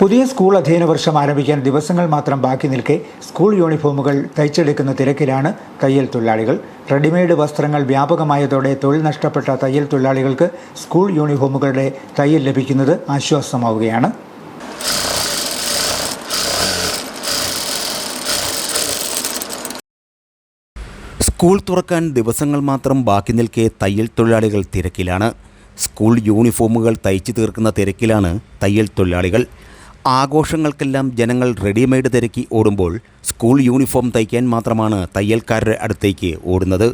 പുതിയ സ്കൂൾ അധ്യയന വർഷം ആരംഭിക്കാൻ ദിവസങ്ങൾ മാത്രം ബാക്കി നിൽക്കെ സ്കൂൾ യൂണിഫോമുകൾ തയ്ച്ചെടുക്കുന്ന തിരക്കിലാണ് തയ്യൽ തൊഴിലാളികൾ. റെഡിമെയ്ഡ് വസ്ത്രങ്ങൾ വ്യാപകമായതോടെ തൊഴിൽ നഷ്ടപ്പെട്ട തയ്യൽ തൊഴിലാളികൾക്ക് സ്കൂൾ യൂണിഫോമുകളുടെ തയ്യൽ ലഭിക്കുന്നത് ആശ്വാസമാവുകയാണ്. സ്കൂൾ തുറക്കാൻ ദിവസങ്ങൾ മാത്രം ബാക്കി നിൽക്കെ തയ്യൽ തൊഴിലാളികൾ തിരക്കിലാണ്. സ്കൂൾ യൂണിഫോമുകൾ തയ്ച്ചു തീർക്കുന്ന തിരക്കിലാണ് തയ്യൽ തൊഴിലാളികൾ. ആഘോഷങ്ങൾക്കെല്ലാം ജനങ്ങൾ റെഡിമെയ്ഡ് തിരക്കി ഓടുമ്പോൾ സ്കൂൾ യൂണിഫോം തയ്ക്കാൻ മാത്രമാണ് തയ്യൽക്കാരുടെ അടുത്തേക്ക് ഓടുന്നത്.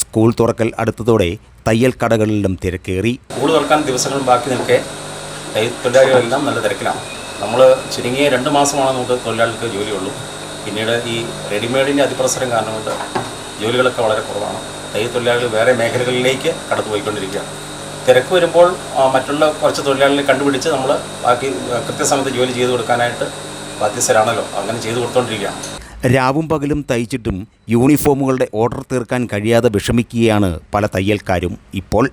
സ്കൂൾ തുറക്കൽ അടുത്തതോടെ തയ്യൽ കടകളിലും തിരക്കേറി. സ്കൂൾ തുറക്കാൻ ദിവസങ്ങൾ ബാക്കി നിൽക്കെ തൊഴിലാളികളെല്ലാം നല്ല തിരക്കിലാണ്. നമ്മൾ ചുരുങ്ങിയ രണ്ട് മാസമാണ് നമുക്ക് തൊഴിലാളികൾക്ക് ജോലിയുള്ളൂ. പിന്നീട് ഈ റെഡിമെയ്ഡിന്റെ അതിപ്രസരം കാരണം കൊണ്ട് ജോലികളൊക്കെ വളരെ കുറവാണ്. തയ്യൽ തൊഴിലാളികൾ വേറെ മേഖലകളിലേക്ക് കടന്നുപോയിക്കൊണ്ടിരിക്കുകയാണ്. തിരക്ക് വരുമ്പോൾ മറ്റുള്ള കുറച്ച് തൊഴിലാളികളെ കണ്ടുപിടിച്ച് നമ്മൾ ബാക്കി കൃത്യസമയത്ത് ജോലി ചെയ്തു കൊടുക്കാനായിട്ട് ബാധ്യസ്ഥരാണല്ലോ. അങ്ങനെ ചെയ്തു കൊടുത്തുകൊണ്ടിരിക്കുകയാണ് രാവും പകലും തയ്ച്ചിട്ടും യൂണിഫോമുകളുടെ ഓർഡർ തീർക്കാൻ കഴിയാതെ വിഷമിക്കുകയാണ് പല തയ്യൽക്കാരും. ഇപ്പോൾ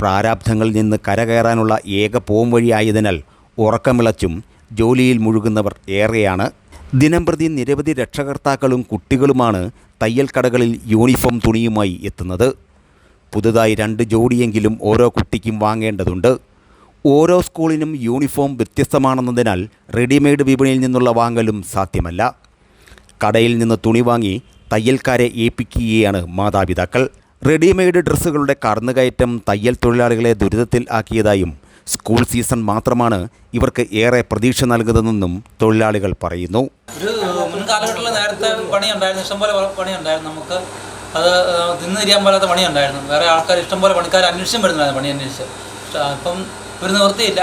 പ്രാരാബ്ധങ്ങളിൽ നിന്ന് കരകയറാനുള്ള ഏക പോം വഴിയായതിനാൽ ഉറക്കമിളച്ചും ജോലിയിൽ മുഴുകുന്നവർ ഏറെയാണ്. ദിനംപ്രതി നിരവധി രക്ഷകർത്താക്കളും കുട്ടികളുമാണ് തയ്യൽ കടകളിൽ യൂണിഫോം തുണിയുമായി എത്തുന്നത്. പുതുതായി രണ്ട് ജോഡിയെങ്കിലും ഓരോ കുട്ടിക്കും വാങ്ങേണ്ടതുണ്ട്. ഓരോ സ്കൂളിനും യൂണിഫോം വ്യത്യസ്തമാണെന്നതിനാൽ റെഡിമെയ്ഡ് വിപണിയിൽ നിന്നുള്ള വാങ്ങലും സാധ്യമല്ല. കടയിൽ നിന്ന് തുണി വാങ്ങി തയ്യൽക്കാരെ ഏൽപ്പിക്കുകയാണ് മാതാപിതാക്കൾ. റെഡിമെയ്ഡ് ഡ്രസ്സുകളുടെ കടന്നുകയറ്റം തയ്യൽ തൊഴിലാളികളെ ദുരിതത്തിൽ ആക്കിയതായും സ്കൂൾ സീസൺ മാത്രമാണ് ഇവർക്ക് ഏറെ പ്രതീക്ഷ നൽകുന്നതെന്നും തൊഴിലാളികൾ പറയുന്നു. ഒരു മുൻകാലഘട്ടത്തിൽ നേരത്തെ പണിയുണ്ടായിരുന്നു ഇഷ്ടംപോലെ പണിയുണ്ടായിരുന്നു നമുക്ക്. അത് നിന്ന് തിരിയാൻ പോലാത്ത പണിയുണ്ടായിരുന്നു. വേറെ ആൾക്കാർ ഇഷ്ടംപോലെ പണിക്കാർ അന്വേഷിച്ചും വരുന്നുണ്ടായിരുന്നു പണി അന്വേഷിച്ച്. അപ്പം ഒരു നിവൃത്തിയില്ല.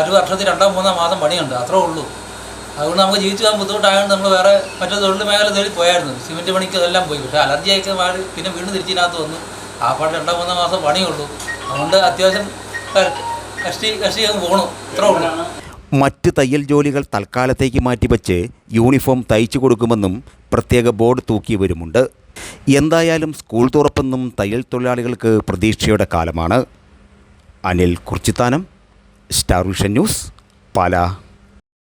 ഒരു വർഷത്തിൽ രണ്ടോ മൂന്നോ മാസം പണിയുണ്ട്. അത്രേ ഉള്ളൂ. അതുകൊണ്ട് നമുക്ക് ജീവിച്ചു പോകാൻ ബുദ്ധിമുട്ടായതുകൊണ്ട് നമ്മൾ വേറെ മറ്റേ തൊഴിൽ മേഖല തേടി പോയായിരുന്നു. സിമെന്റ് പണിക്ക് അതെല്ലാം പോയി. പക്ഷേ അലർജി അലർജിയൊക്കെ മാറി പിന്നെ വീണ്ടും തിരിച്ചിനകത്ത് വന്നു. ആ പാട്ട് രണ്ടോ മൂന്നോ മാസം പണിയുള്ളൂ. അതുകൊണ്ട് അത്യാവശ്യം കഷ്ടി കഷ്ടി അങ്ങ് പോകണു അത്രേ ഉള്ളൂ. മറ്റ് തയ്യൽ ജോലികൾ തൽക്കാലത്തേക്ക് മാറ്റിവെച്ച് യൂണിഫോം തയ്ച്ചു കൊടുക്കുമെന്നും പ്രത്യേക ബോർഡ് തൂക്കി തൂക്കിയവരുമുണ്ട് എന്തായാലും സ്കൂൾ തുറപ്പെന്നും തയ്യൽ തൊഴിലാളികൾക്ക് പ്രതീക്ഷയുടെ കാലമാണ്. Anil Kurchithanam star vision news Pala.